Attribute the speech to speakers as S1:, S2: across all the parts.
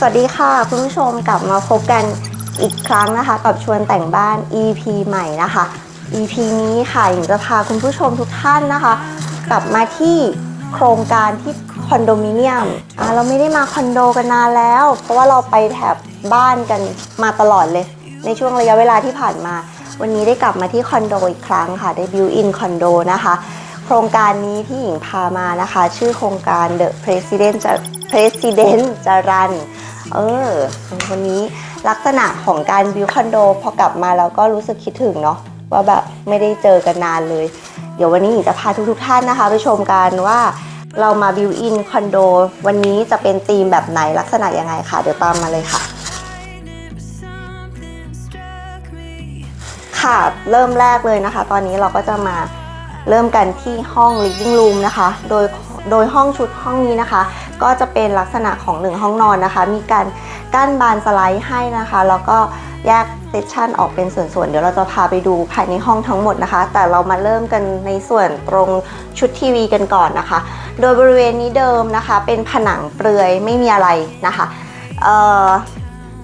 S1: สวัสดีค่ะคุณผู้ชมกลับมาพบกันอีกครั้งนะคะ กับชวนแต่งบ้าน EP ใหม่นะคะ EP นี้ค่ะหญิงจะพาคุณผู้ชมทุกท่านนะคะ กลับมาที่โครงการที่คอนโดมิเนียมเราไม่ได้มาคอนโดกันนานแล้ว เพราะว่าเราไปแถบบ้านกันมาตลอดเลย ในช่วงระยะเวลาที่ผ่านมา วันนี้ได้กลับมาที่คอนโดอีกครั้งค่ะได้บิวอินคอนโดนะคะ โครงการนี้ที่หญิงพามานะคะ ชื่อโครงการ The President จะ President จรัน เออวันนี้ลักษณะของการบิวคอนโด พอกลับมาแล้วก็รู้สึกคิดถึงเนาะว่าแบบไม่ได้เจอกันนานเลย เดี๋ยววันนี้หญิงจะพาทุกๆท่านนะคะ ไปชมกันว่าเรามาบิวอินคอนโด วันนี้จะเป็นธีมแบบไหนลักษณะยังไงค่ะ เดี๋ยวตามมาเลยค่ะ ค่ะเริ่มแรกเลยนะคะ ตอนนี้เราก็จะมาเริ่มกันที่ห้อง living room นะคะ โดยโดยห้องชุดห้องนี้นะคะ ก็จะเป็นลักษณะของหนึ่งห้องนอนนะคะ มีการกั้นบานสไลด์ให้นะคะ แล้วก็แยกเซสชันออกเป็นส่วนๆ เดี๋ยวเราจะพาไปดูภายในห้องทั้งหมดนะคะ แต่เรามาเริ่มกันในส่วนตรงชุดทีวีกันก่อนนะคะ โดยบริเวณนี้เดิมนะคะ เป็นผนังเปลือยไม่มีอะไรนะคะ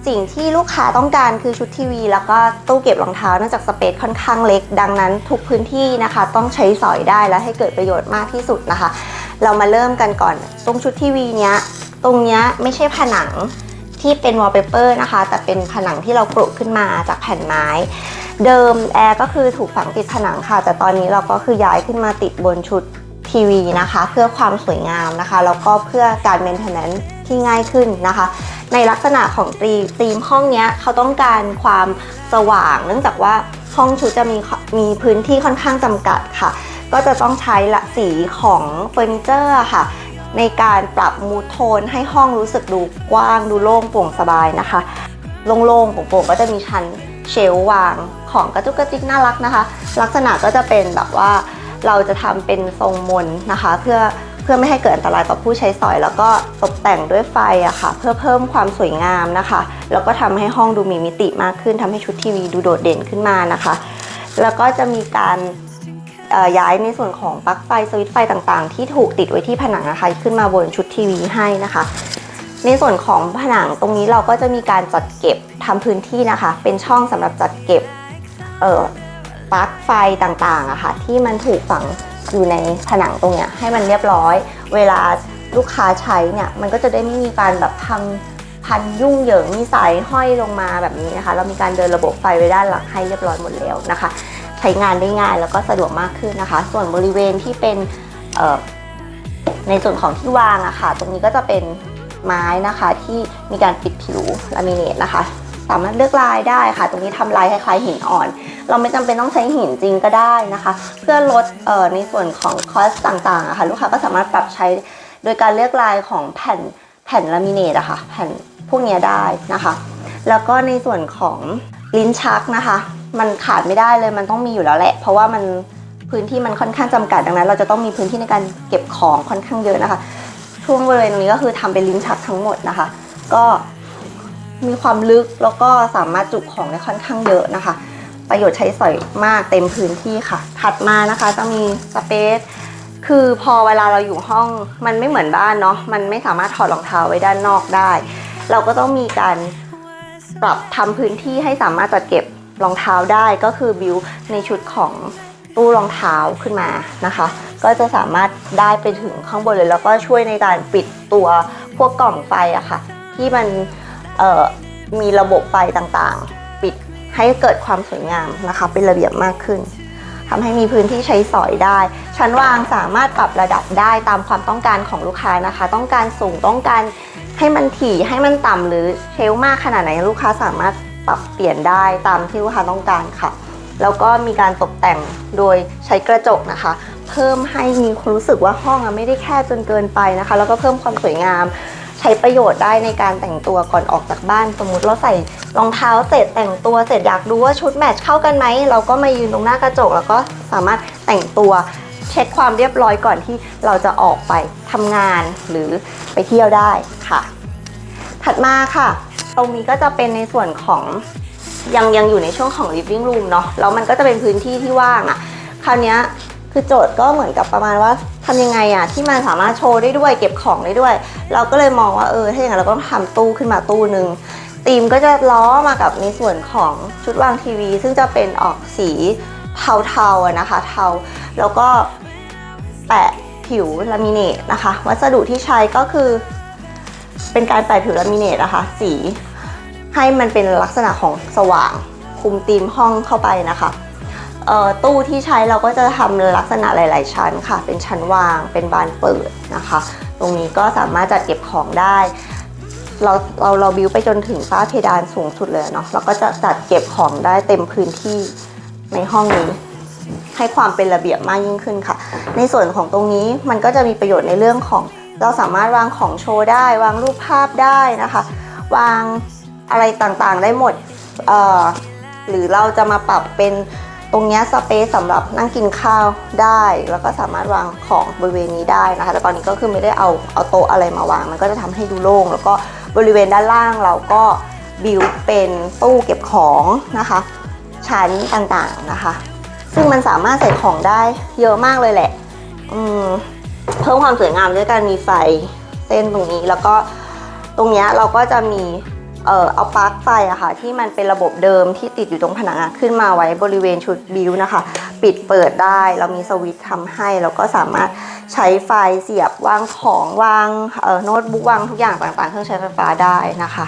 S1: สิ่งที่ลูกค้าต้องการคือชุดทีวี แล้วก็ตู้เก็บรองเท้าเนื่องจากสเปซค่อนข้างเล็ก ดังนั้นทุกพื้นที่นะคะ ต้องใช้สอยได้และให้เกิดประโยชน์มากที่สุดนะคะ เรามาเริ่มกันก่อนตรงชุดทีวีเนี้ย ตรงเนี้ยไม่ใช่ผนังที่เป็นวอลเปเปอร์นะคะ แต่เป็นผนังที่เรากรุขึ้นมาจากแผ่นไม้ เดิมแอร์ก็คือถูกฝังติดผนังค่ะ แต่ตอนนี้เราก็คือย้ายขึ้นมาติดบนชุดทีวีนะคะ เพื่อความสวยงามนะคะ แล้วก็เพื่อการเมนเทนแนนที่ง่ายขึ้นนะคะ ในลักษณะของตีธีมห้องเนี้ยเขาต้องการความสว่าง เนื่องจากว่าห้องชุดจะมีมีพื้นที่ค่อนข้างจำกัดค่ะ ก็จะต้องใช้ละสีของเฟอร์นิเจอร์ค่ะ ในการปรับมูทโทนให้ห้องรู้สึกดูกว้างดูโล่งโปร่งสบายนะคะ โล่งๆโปร่งๆก็จะมีชั้นเชลวางของกระจุกกระจิกน่ารักนะคะ ลักษณะก็จะเป็นแบบว่าเราจะทำเป็นทรงมนนะคะ เพื่อเพื่อไม่ให้เกิดอันตรายต่อผู้ใช้สอย แล้วก็ตกแต่งด้วยไฟอะค่ะ เพื่อเพิ่มความสวยงามนะคะ แล้วก็ทำให้ห้องดูมีมิติมากขึ้นทำให้ชุดทีวีดูโดดเด่นขึ้นมานะคะ แล้วก็จะมีการ ย้ายในส่วนของปลั๊กไฟสวิตช์ไฟต่างๆ ที่ถูกติดไว้ที่ผนังนะคะขึ้นมาบนชุดทีวีให้นะคะ ในส่วนของผนังตรงนี้เราก็จะมีการจัดเก็บทำพื้นที่นะคะ เป็นช่องสำหรับจัดเก็บปลั๊กไฟต่างๆอะค่ะที่มันถูกฝังอยู่ในผนังตรงเนี้ยให้มันเรียบร้อย เวลาลูกค้าใช้เนี่ยมันก็จะได้ไม่มีการแบบทำพันยุ่งเหยิงมีสายห้อยลงมาแบบนี้นะคะ เรามีการเดินระบบไฟไว้ด้านหลังให้เรียบร้อยหมดแล้วนะคะ ช้งานได้ง่าย แล้วก็สะดวกมากขึ้นนะคะ ส่วนบริเวณที่เป็นในส่วนของที่วางอะค่ะ ตรงนี้ก็จะเป็นไม้นะคะที่มีการปิดผิวลามิเนตนะคะ สามารถเลือกลายได้ค่ะ ตรงนี้ทำลายคล้ายๆหินอ่อน เราไม่จำเป็นต้องใช้หินจริงก็ได้นะคะ เพื่อลดอในส่วนของคอสต่างๆอะค่ะลูกค้าก็สามารถปรับใช้โดยการเลือกลายของแผ่นแผ่นลามิเนตอะค่ะแผ่นพวกนี้ได้นะคะ แล้วก็ในส่วนของลิ้นชักนะคะ มันขาดไม่ได้เลยมันต้องมีอยู่แล้วแหละ เพราะว่ามันพื้นที่มันค่อนข้างจำกัดดังนั้น เราจะต้องมีพื้นที่ในการเก็บของค่อนข้างเยอะนะคะ ช่วงบริเวณตรงนี้ก็คือทำเป็นลิ้นชักทั้งหมดนะคะ ก็มีความลึกแล้วก็สามารถจุของได้ค่อนข้างเยอะนะคะ ประโยชน์ใช้สอยมากเต็มพื้นที่ค่ะ ถัดมานะคะจะมีสเปซคือพอเวลาเราอยู่ห้องมันไม่เหมือนบ้านเนาะมันไม่สามารถถอดรองเท้าไว้ด้านนอกได้ เราก็ต้องมีการปรับทำพื้นที่ให้สามารถจัดเก็บ รองเท้าได้ก็คือบิวในชุดของตู้รองเท้าขึ้นมานะคะ ก็จะสามารถได้ไปถึงข้างบนเลย แล้วก็ช่วยในการปิดตัวพวกกล่องไฟอะค่ะ ที่มันมีระบบไฟต่างๆ ปิดให้เกิดความสวยงามนะคะ เป็นระเบียบมากขึ้นทำให้มีพื้นที่ใช้สอยได้ ชั้นวางสามารถปรับระดับได้ตามความต้องการของลูกค้านะคะ ต้องการสูงต้องการให้มันถี่ให้มันต่ำหรือเชลมากขนาดไหนลูกค้าสามารถ ปรับเปลี่ยนได้ตามที่ลูกค้าต้องการค่ะ แล้วก็มีการตกแต่งโดยใช้กระจกนะคะ เพิ่มให้มีความรู้สึกว่าห้องไม่ได้แคบจนเกินไปนะคะ แล้วก็เพิ่มความสวยงาม ใช้ประโยชน์ได้ในการแต่งตัวก่อนออกจากบ้าน สมมติเราใส่รองเท้าเสร็จแต่งตัวเสร็จอยากดูว่าชุดแมทช์เข้ากันไหมเราก็มายืนตรงหน้ากระจก แล้วก็สามารถแต่งตัวเช็คความเรียบร้อยก่อนที่เราจะออกไปทำงานหรือไปเที่ยวได้ค่ะ ถัดมาค่ะ ตรงนี้ก็จะเป็นในส่วนของยังยังอยู่ในช่วงของ living room เนาะแล้วมันก็จะเป็นพื้นที่ที่ว่างอะ่ะ คราวนี้คือโจทย์ก็เหมือนกับประมาณว่าทำยังไงอะที่มันสามารถโชว์ได้ด้วยเก็บของได้ด้วย เราก็เลยมองว่าเออถ้าอย่างนั้นเราก็ต้องทำตู้ขึ้นมาตู้หนึ่งธีมก็จะล้อมากับในส่วนของชุดวางทีวี ซึ่งจะเป็นออกสีเทาๆอะนะคะ เทาแล้วก็แปะผิวลามิเนตนะคะ วัสดุที่ใช้ก็คือ เป็นการแปะผิวลามิเนตนะคะ สีให้มันเป็นลักษณะของสว่าง คุมธีมห้องเข้าไปนะคะตู้ที่ใช้เราก็จะทำลักษณะหลาย ๆ ชั้นค่ะ เป็นชั้นวาง เป็นบานเปิดนะคะ ตรงนี้ก็สามารถจัดเก็บของได้ เราเราเราบิวไปจนถึงฝ้าเพดานสูงสุดเลยเนาะเราก็จะจัดเก็บของได้เต็มพื้นที่ในห้องนี้ ให้ความเป็นระเบียบมากยิ่งขึ้นค่ะ ในส่วนของตรงนี้มันก็จะมีประโยชน์ในเรื่องของ เราสามารถวางของโชว์ได้ วางรูปภาพได้นะคะ วางอะไรต่างๆได้หมดหรือเราจะมาปรับเป็นตรงเนี้ยสเปซสำหรับนั่งกินข้าวได้ แล้วก็สามารถวางของบริเวณนี้ได้นะคะ แต่ตอนนี้ก็คือไม่ได้เอาเอาโต๊ะอะไรมาวาง มันก็จะทำให้ดูโล่ง แล้วก็บริเวณด้านล่างเราก็บิวเป็นตู้เก็บของนะคะ ชั้นต่างๆนะคะ ซึ่งมันสามารถใส่ของได้เยอะมากเลยแหละ อืม เพิ่มความสวยงามด้วยการมีไฟเส้นตรงนี้แล้วก็ตรงนี้เราก็จะมีเอ่อเอาปลั๊กไฟอะค่ะที่มันเป็นระบบเดิมที่ติดอยู่ตรงผนังขึ้นมาไว้บริเวณชุดบิวนะคะ ปิดเปิดได้ เรามีสวิตช์ทำให้แล้วก็สามารถใช้ไฟเสียบวางของวางเอ่อโน้ตบุ๊กวางทุกอย่างต่างๆ เครื่องใช้ไฟฟ้าได้นะคะ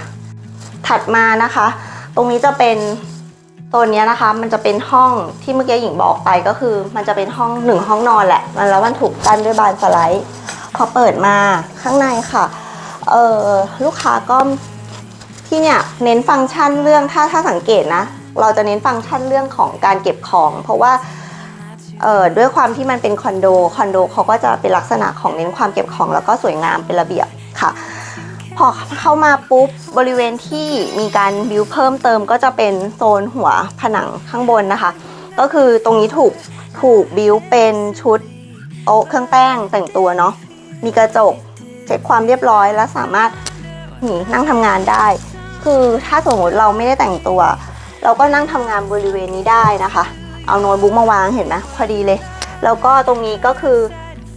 S1: ถัดมานะคะ ตรงนี้จะเป็น ตัวนี้นะคะมันจะเป็นห้องที่เมื่อกี้หญิงบอกไปก็คือ มันจะเป็นห้องหนึ่งห้องนอนแหละมันแล้วมันถูกกั้นด้วยบานสไลด์พอเปิดมาข้างในค่ะเออลูกค้าก็ที่เนี่ยเน้นฟังก์ชันเรื่องถ้าถ้าสังเกตนะ เราจะเน้นฟังก์ชันเรื่องของการเก็บของ เพราะว่าเออด้วยความที่มันเป็นคอนโดคอนโดเขาก็จะเป็นลักษณะของเน้นความเก็บของแล้วก็สวยงามเป็นระเบียบค่ะ พอเข้ามาปุ๊บบริเวณที่มีการบิวเพิ่มเติมก็จะเป็นโซนหัวผนังข้างบนนะคะ ก็คือตรงนี้ถูกถูกบิวเป็นชุดโต๊ะเครื่องแป้งแต่งตัวเนาะมีกระจกเช็คความเรียบร้อยและสามารถนี่นั่งทำงานได้ คือถ้าสมมติเราไม่ได้แต่งตัว เราก็นั่งทำงานบริเวณนี้ได้นะคะ เอาโน้ตบุ๊กมาวางเห็นไหมพอดีเลย แล้วก็ตรงนี้ก็คือ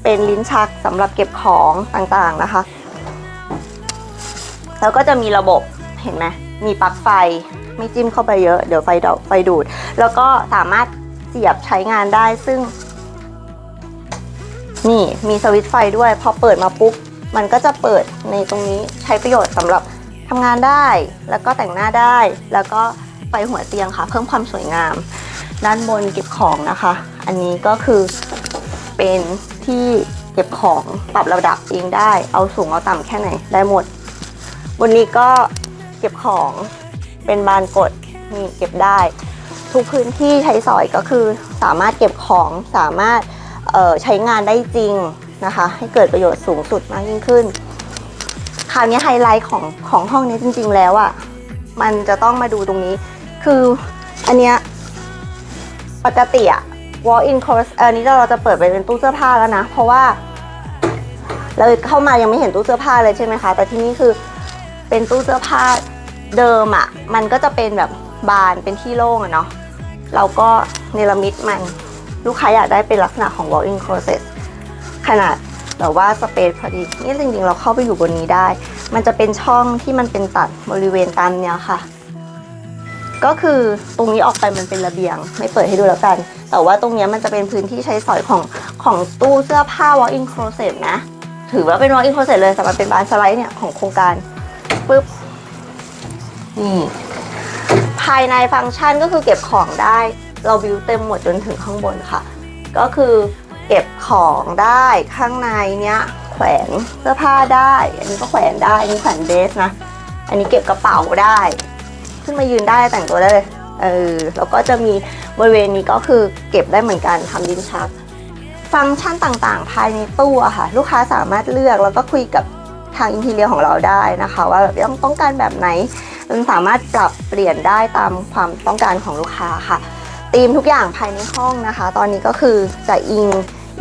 S1: เป็นลิ้นชักสำหรับเก็บของต่างๆนะคะ แล้วก็จะมีระบบเห็นไหมมีปลั๊กไฟไม่จิ้มเข้าไปเยอะเดี๋ยวไฟดอกไฟดูด แล้วก็สามารถเสียบใช้งานได้ซึ่ง นี่มีสวิตช์ไฟด้วยพอเปิดมาปุ๊บมันก็จะเปิดในตรงนี้ใช้ประโยชน์สำหรับทำงานได้ แล้วก็แต่งหน้าได้ แล้วก็ไฟหัวเตียงค่ะ เพิ่มความสวยงาม ด้านบนเก็บของนะคะ อันนี้ก็คือเป็นที่เก็บของปรับระดับเองได้ เอาสูงเอาต่ำแค่ไหนได้หมด บนนี้ก็เก็บของเป็นบานกดนี่เก็บได้ ทุกพื้นที่ใช้สอยก็คือสามารถเก็บของสามารถใช้งานได้จริงนะคะ ให้เกิดประโยชน์สูงสุดมากยิ่งขึ้น คราวนี้ไฮไลท์ของของห้องนี้จริง ๆ แล้วอะ่ะมันจะต้องมาดูตรงนี้ คืออันเนี้ยปกติอะ walk in closet อันนี้เราจะเปิดไปเป็นตู้เสื้อผ้าแล้วนะ เพราะว่าเราเข้ามายังไม่เห็นตู้เสื้อผ้าเลยใช่ไหมคะ แต่ที่นี่คือ เป็นตู้เสื้อผ้าเดิมอะ่ะ มันก็จะเป็นแบบบานเป็นที่โล่งอะเนาะ เราก็เนรมิตมัน ลูกค้าอยากได้เป็นลักษณะของ walk-in closet ขนาดแบบว่าสเปซพอดี นี่จริงๆ เราเข้าไปอยู่บนนี้ได้ มันจะเป็นช่องที่มันเป็นตัดบริเวณตามเนี้ยค่ะ ก็คือตรงนี้ออกไปมันเป็นระเบียง ไม่เปิดให้ดูแล้วกัน แต่ว่าตรงนี้มันจะเป็นพื้นที่ใช้สอยของของตู้เสื้อผ้า walk-in closet นะ ถือว่าเป็น walk-in closet เลยสำหรับเป็นบานสไลด์เนี่ยของโครงการ ปุ๊บ นี่ ภายในฟังก์ชันก็คือเก็บของได้ เราบิวเต็มหมดจนถึงข้างบนค่ะ ก็คือเก็บของได้ข้างในเนี้ย แขวนเสื้อผ้าได้ อันนี้ก็แขวนได้ อันนี้แขวนเดรสนะ อันนี้เก็บกระเป๋าได้ ขึ้นมายืนได้แต่งตัวได้เลย เออ แล้วก็จะมีบริเวณนี้ก็คือเก็บได้เหมือนกันทำลิ้นชัก ฟังก์ชันต่างๆ ภายในตู้ค่ะ ลูกค้าสามารถเลือกแล้วก็คุยกับ ทางอินทีเรียของเราได้นะคะ ว่าแบบต้องต้องการแบบไหนมันสามารถปรับเปลี่ยนได้ตามความต้องการของลูกค้าค่ะธีมทุกอย่างภายในห้องนะคะ ตอนนี้ก็คือจะอิง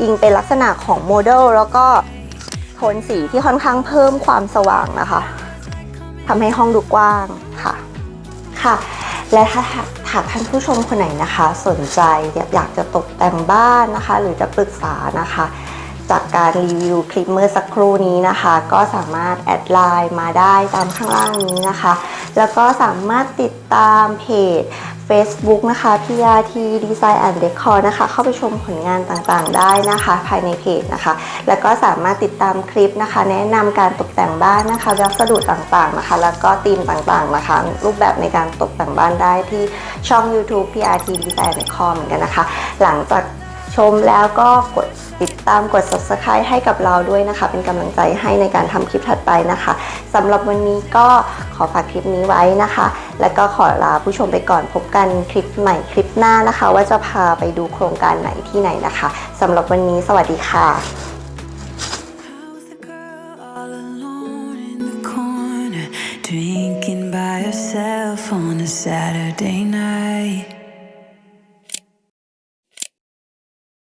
S1: อิงเป็นลักษณะของโมเดลแล้วก็โทนสีที่ค่อนข้างเพิ่มความสว่างนะคะทำให้ห้องดูกว้างค่ะค่ะ และถ้าหากหากท่านผู้ชมคนไหนนะคะ สนใจอยากอยากจะตกแต่งบ้านนะคะ หรือจะปรึกษานะคะ จากการรีวิวคลิปเมื่อสักครู่นี้นะคะ ก็สามารถแอดไลน์มาได้ตามข้างล่างนี้นะคะ แล้วก็สามารถติดตามเพจ Facebook นะคะ PRT Design and Decor นะคะ เข้าไปชมผลงานต่างๆ ได้นะคะ ภายในเพจนะคะ แล้วก็สามารถติดตามคลิปนะคะ แนะนำการตกแต่งบ้านนะคะวัสดุต่างๆนะคะ แล้วก็ธีมต่างๆนะคะ รูปแบบในการตกแต่งบ้านได้ที่ช่อง YouTube PRT Design and Decor เหมือนกันนะคะ หลังจาก ชมแล้วก็กดติดตามกด subscribe ให้กับเราด้วยนะคะ เป็นกำลังใจให้ในการทำคลิปถัดไปนะคะสำหรับวันนี้ก็ขอฝากคลิปนี้ไว้นะคะ แล้วก็ขอลาผู้ชมไปก่อนพบกันคลิปใหม่คลิปหน้านะคะ ว่าจะพาไปดูโครงการไหนที่ไหนนะคะสำหรับวันนี้สวัสดีค่ะ
S2: drinking by herself on a Saturday night.